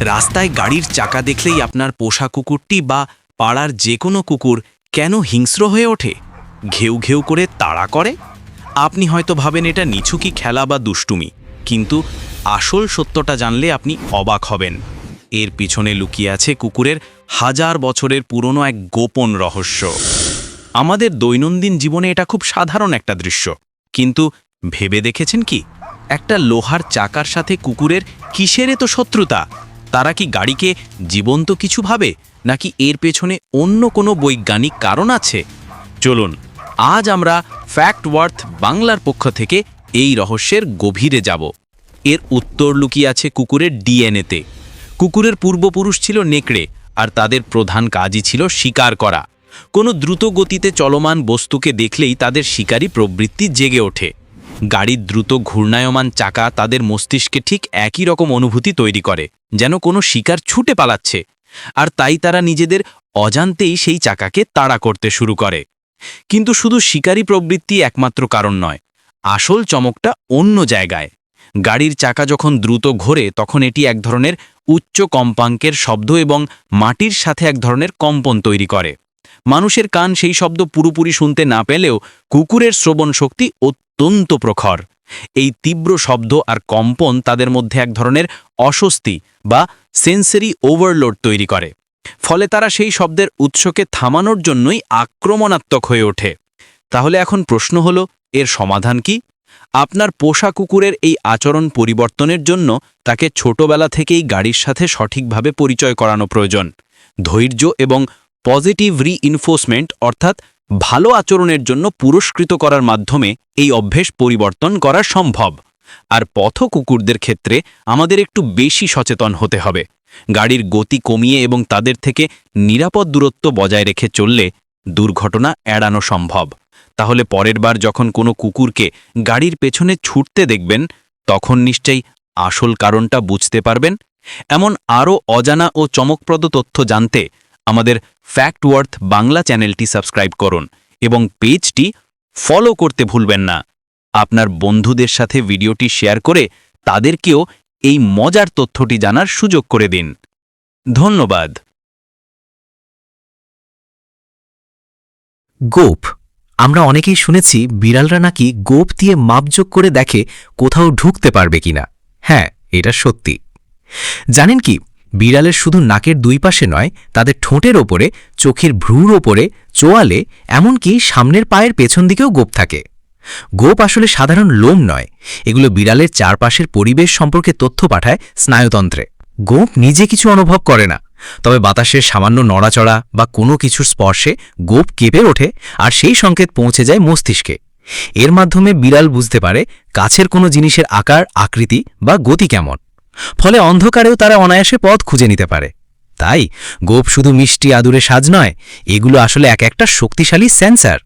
রাস্তায় গাড়ির চাকা দেখলেই আপনার পোষা কুকুরটি বা পাড়ার যে কোনো কুকুর কেন হিংস্র হয়ে ওঠে? ঘেউ ঘেউ করে তাড়া করে? আপনি হয়তো ভাবেন এটা নিছুকি খেলা বা দুষ্টুমি, কিন্তু আসল সত্যটা জানলে আপনি অবাক হবেন। এর পিছনে লুকিয়ে আছে কুকুরের হাজার বছরের পুরনো এক গোপন রহস্য। আমাদের দৈনন্দিন জীবনে এটা খুব সাধারণ একটা দৃশ্য, কিন্তু ভেবে দেখেছেন কি? একটা লোহার চাকার সাথে কুকুরের কিসের তো শত্রুতা? তারা কি গাড়িকে জীবন্ত কিছু ভাবে, নাকি এর পেছনে অন্য কোনো বৈজ্ঞানিক কারণ আছে? চলুন, আজ আমরা ফ্যাক্ট ওয়ার্থ বাংলার পক্ষ থেকে এই রহস্যের গভীরে যাব। এর উত্তর লুকিয়ে আছে কুকুরের ডিএনএতে কুকুরের পূর্বপুরুষ ছিল নেকড়ে, আর তাদের প্রধান কাজই ছিল শিকার করা। কোনো দ্রুত গতিতে চলমান বস্তুকে দেখলেই তাদের শিকারী প্রবৃত্তি জেগে ওঠে। গাড়ির দ্রুত ঘূর্ণায়মান চাকা তাদের মস্তিষ্কে ঠিক একই রকম অনুভূতি তৈরি করে, যেন কোনো শিকার ছুটে পালাচ্ছে। আর তাই তারা নিজেদের অজান্তেই সেই চাকাকে তাড়া করতে শুরু করে। কিন্তু শুধু শিকারী প্রবৃত্তি একমাত্র কারণ নয়, আসল চমকটা অন্য জায়গায়। গাড়ির চাকা যখন দ্রুত ঘোরে, তখন এটি এক ধরনের উচ্চ কম্পাঙ্কের শব্দ এবং মাটির সাথে এক ধরনের কম্পন তৈরি করে। মানুষের কান সেই শব্দ পুরোপুরি শুনতে না পেলেও কুকুরের শ্রবণ শক্তি অত্যন্ত প্রখর। এই তীব্র শব্দ আর কম্পন তাদের মধ্যে এক ধরনের অস্বস্তি বা সেন্সরি ওভারলোড তৈরি করে। ফলে তারা সেই শব্দের উৎসকে থামানোর জন্যই আক্রমণাত্মক হয়ে ওঠে। তাহলে এখন প্রশ্ন হলো, এর সমাধান কি? আপনার পোষা কুকুরের এই আচরণ পরিবর্তনের জন্য তাকে ছোটবেলা থেকেই গাড়ির সাথে সঠিকভাবে পরিচয় করানো প্রয়োজন। ধৈর্য এবং পজিটিভ রিইনফোর্সমেন্ট অর্থাৎ ভালো আচরণের জন্য পুরস্কৃত করার মাধ্যমে এই অভ্যেস পরিবর্তন করা সম্ভব। আর পথ কুকুরদের ক্ষেত্রে আমাদের একটু বেশি সচেতন হতে হবে। গাড়ির গতি কমিয়ে এবং তাদের থেকে নিরাপদ দূরত্ব বজায় রেখে চললে দুর্ঘটনা এড়ানো সম্ভব। তাহলে পরের বার যখন কোনো কুকুরকে গাড়ির পেছনে ছুটতে দেখবেন, তখন নিশ্চয়ই আসল কারণটা বুঝতে পারবেন। এমন আরও অজানা ও চমকপ্রদ তথ্য জানতে আমাদের ফ্যাক্ট ওয়ার্থ বাংলা চ্যানেলটি সাবস্ক্রাইব করুন এবং পেজটি ফলো করতে ভুলবেন না। আপনার বন্ধুদের সাথে ভিডিওটি শেয়ার করে তাদেরকেও এই মজার তথ্যটি জানার সুযোগ করে দিন। ধন্যবাদ। গোপ, আমরা অনেকেই শুনেছি বিড়ালরা নাকি গোপ দিয়ে মাপযোগ করে দেখে কোথাও ঢুকতে পারবে কিনা। হ্যাঁ এটা সত্যি। জানেন কি বিড়ালের শুধু নাকের দুই পাশে নয়, তাদের ঠোঁটের ওপরে, চোখের ভ্রুর ওপরে, চোয়ালে, এমনকি সামনের পায়ের পেছন দিকেও গোপ থাকে। গোপ আসলে সাধারণ লোম নয়, এগুলো বিড়ালের চারপাশের পরিবেশ সম্পর্কে তথ্য পাঠায় স্নায়ুতন্ত্রে। গোপ নিজে কিছু অনুভব করে না, তবে বাতাসের সামান্য নড়াচড়া বা কোনো কিছুর স্পর্শে গোপ কেঁপে ওঠে আর সেই সংকেত পৌঁছে যায় মস্তিষ্কে। এর মাধ্যমে বিড়াল বুঝতে পারে কাছের কোনো জিনিসের আকার, আকৃতি বা গতি কেমন। ফলে অন্ধকারেও তারা অনায়াসে পথ খুঁজে নিতে পারে। তাই গোপ শুধু মিষ্টি আদুরে সাজ নয়, এগুলো আসলে এক একটা শক্তিশালী সেন্সার।